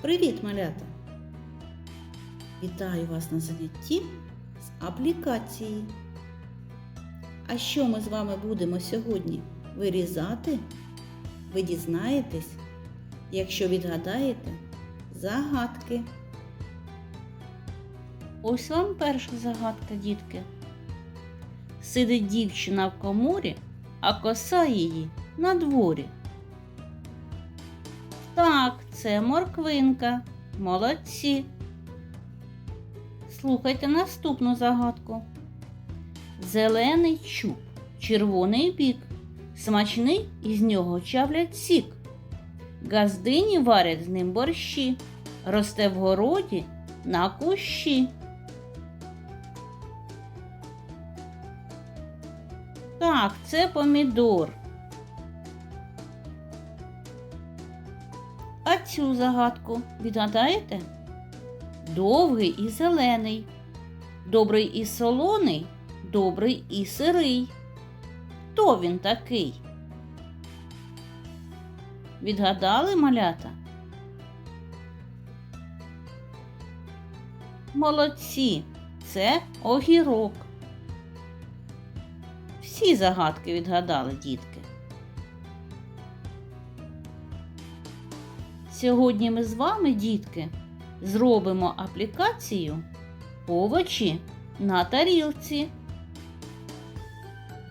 Привіт, малята! Вітаю вас на занятті з аплікації. А що ми з вами будемо сьогодні вирізати? Ви дізнаєтесь, якщо відгадаєте загадки. Ось вам перша загадка, дітки. Сидить дівчина в коморі, а коса її на дворі. Так, це морквинка. Молодці. Слухайте наступну загадку. Зелений чуб, червоний бік. Смачний із нього чавлять сік. Газдині варять з ним борщі. Росте в городі на кущі. Так, це помідор. Цю загадку відгадаєте? Довгий і зелений, добрий і солоний, добрий і сирий. Хто він такий? Відгадали малята? Молодці, це огірок. Всі загадки відгадали, дітки. Сьогодні ми з вами, дітки, зробимо аплікацію овочі на тарілці.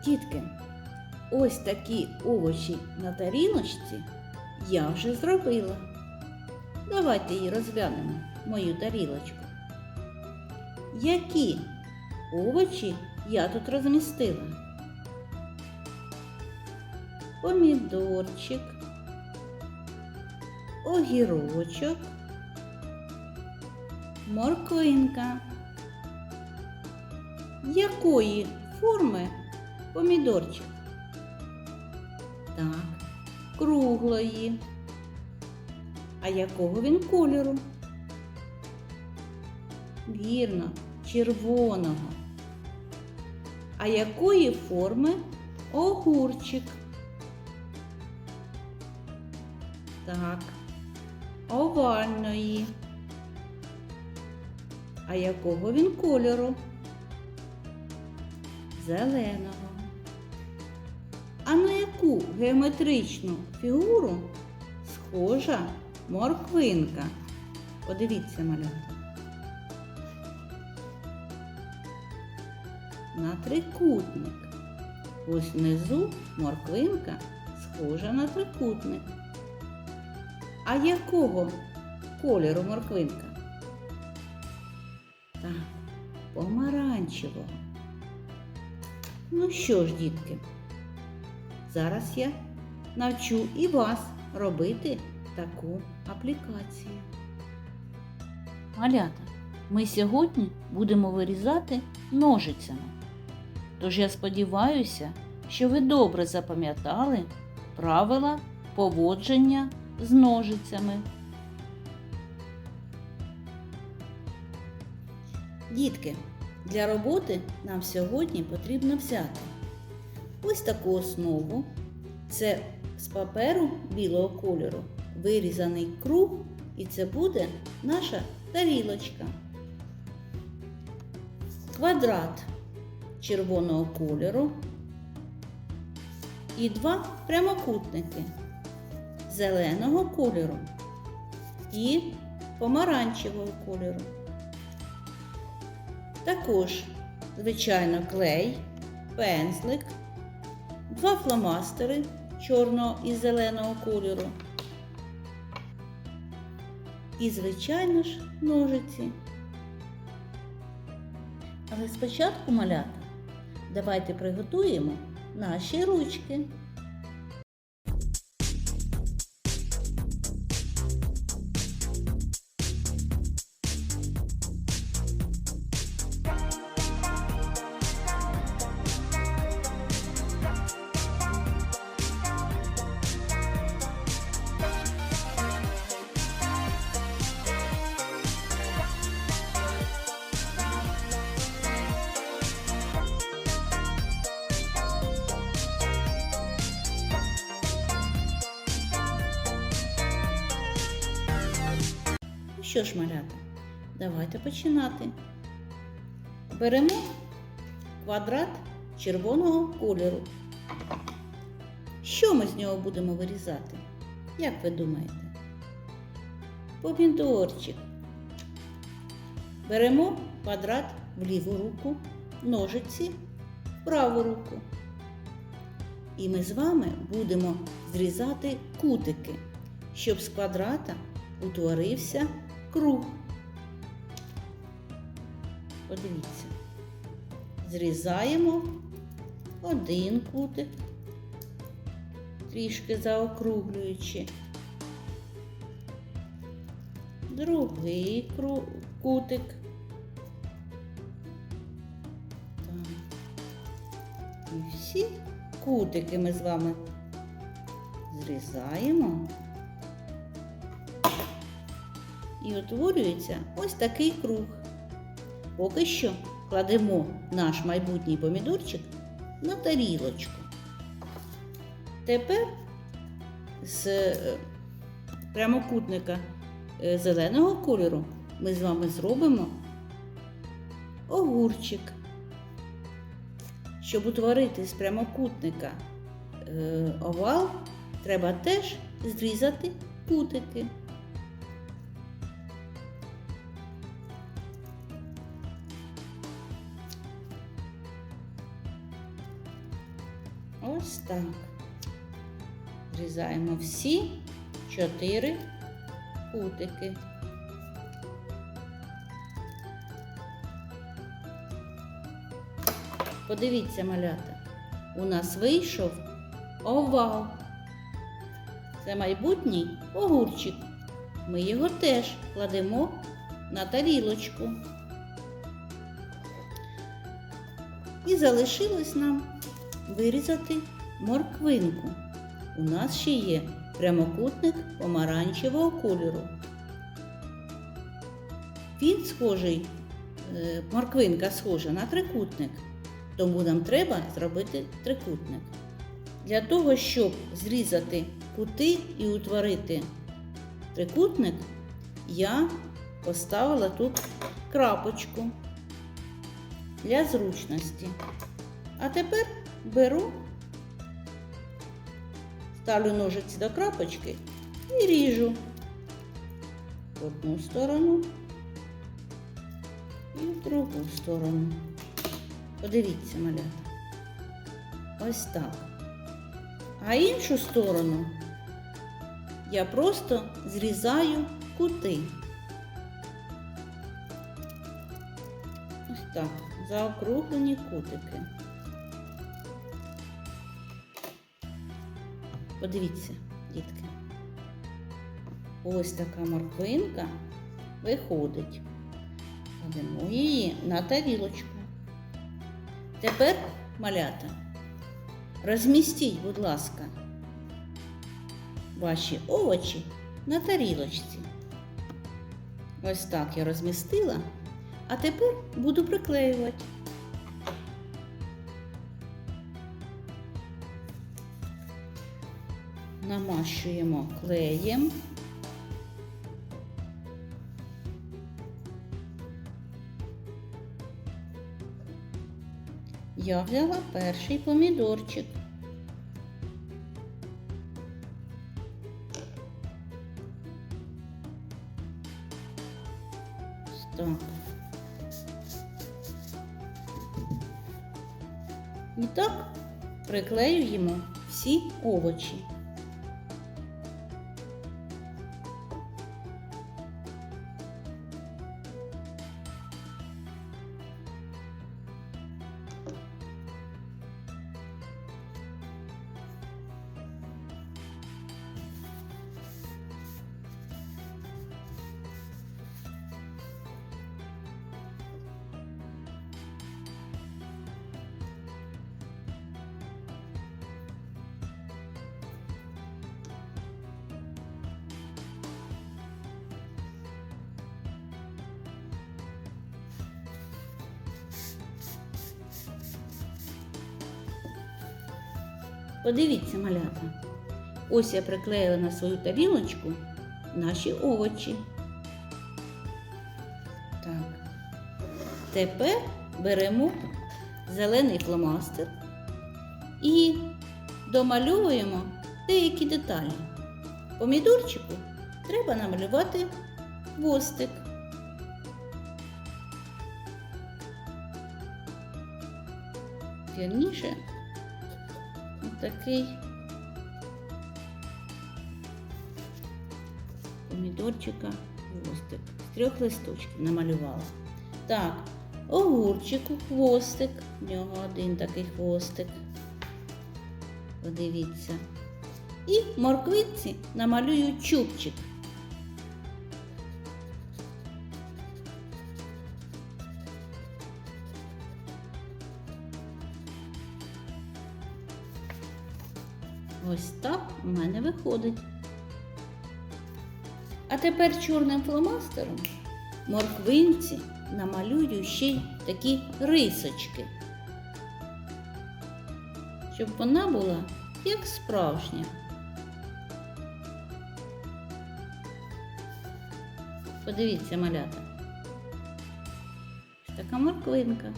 Дітки, ось такі овочі на тарілочці я вже зробила. Давайте її розглянемо, мою тарілочку. Які овочі я тут розмістила? Помідорчик огірочок, морквинка. Якої форми помідорчик? Так, круглої. А якого він кольору? Вірно, червоного. А якої форми огурчик? Так, овальної. А якого він кольору? Зеленого. А на яку геометричну фігуру схожа морквинка? Подивіться, малята. На трикутник. Ось внизу морквинка схожа на трикутник. А якого кольору морквинка? Так, помаранчевого. Ну що ж, дітки, зараз я навчу і вас робити таку аплікацію. Малята, ми сьогодні будемо вирізати ножицями. Тож я сподіваюся, що ви добре запам'ятали правила поводження з ножицями. Дітки, для роботи нам сьогодні потрібно взяти ось таку основу. Це з паперу білого кольору вирізаний круг, і це буде наша тарілочка. Квадрат червоного кольору і два прямокутники зеленого кольору і помаранчевого кольору. Також, звичайно, клей, пензлик, два фломастери чорного і зеленого кольору. І, звичайно ж, ножиці. Але спочатку малята давайте приготуємо наші ручки. Що ж, малята, давайте починати. Беремо квадрат червоного кольору. Що ми з нього будемо вирізати? Як ви думаєте? Помідорчик. Беремо квадрат в ліву руку, ножиці в праву руку. І ми з вами будемо зрізати кутики, щоб з квадрата утворився круг. Подивіться. Зрізаємо один кутик, трішки заокруглюючи. Другий кутик. І всі кутики ми з вами зрізаємо. І утворюється ось такий круг. Поки що кладемо наш майбутній помідорчик на тарілочку. Тепер з е, прямокутника е, зеленого кольору ми з вами зробимо огурчик. Щоб утворити з прямокутника е, овал, треба теж зрізати кутики. Ось так. Зрізаємо всі чотири кутики. Подивіться, малята, у нас вийшов овал. Це майбутній огурчик. Ми його теж кладемо на тарілочку. І залишилось нам вирізати морквинку. У нас ще є прямокутник помаранчевого кольору. Він схожий, е, морквинка схожа на трикутник, тому нам треба зробити трикутник. Для того, щоб зрізати кути і утворити трикутник, я поставила тут крапочку для зручності. А тепер беру, ставлю ножиці до крапочки і ріжу в одну сторону і в другу сторону. Подивіться, малята. Ось так. А іншу сторону я просто зрізаю кути. Ось так, заокруглені кутики. Подивіться, дітки. Ось така морквинка виходить. Кладемо її на тарілочку. Тепер, малята, розмістіть, будь ласка, ваші овочі на тарілочці. Ось так я розмістила, а тепер буду приклеювати. Намащуємо клеєм. Я взяла перший помідорчик. Так. І так приклеюємо всі овочі. Подивіться, малята. Ось я приклеїла на свою тарілочку наші овочі. Тепер беремо зелений фломастер і домальовуємо деякі деталі. Помідорчику треба намалювати хвостик. Вірніше, такий помідорчика хвостик. З трьох листочків намалювала. Так, огурчику хвостик. В нього один такий хвостик. Подивіться. І морквиці намалюю чубчик. Ось так у мене виходить. А тепер чорним фломастером морквинці намалюю ще й такі рисочки, щоб вона була як справжня. Подивіться, малята. Така морквинка.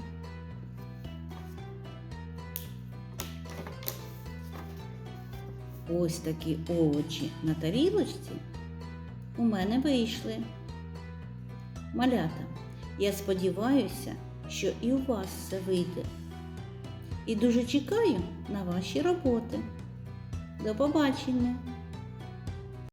Ось такі овочі на тарілочці у мене вийшли. Малята, я сподіваюся, що і у вас все вийде. І дуже чекаю на ваші роботи. До побачення!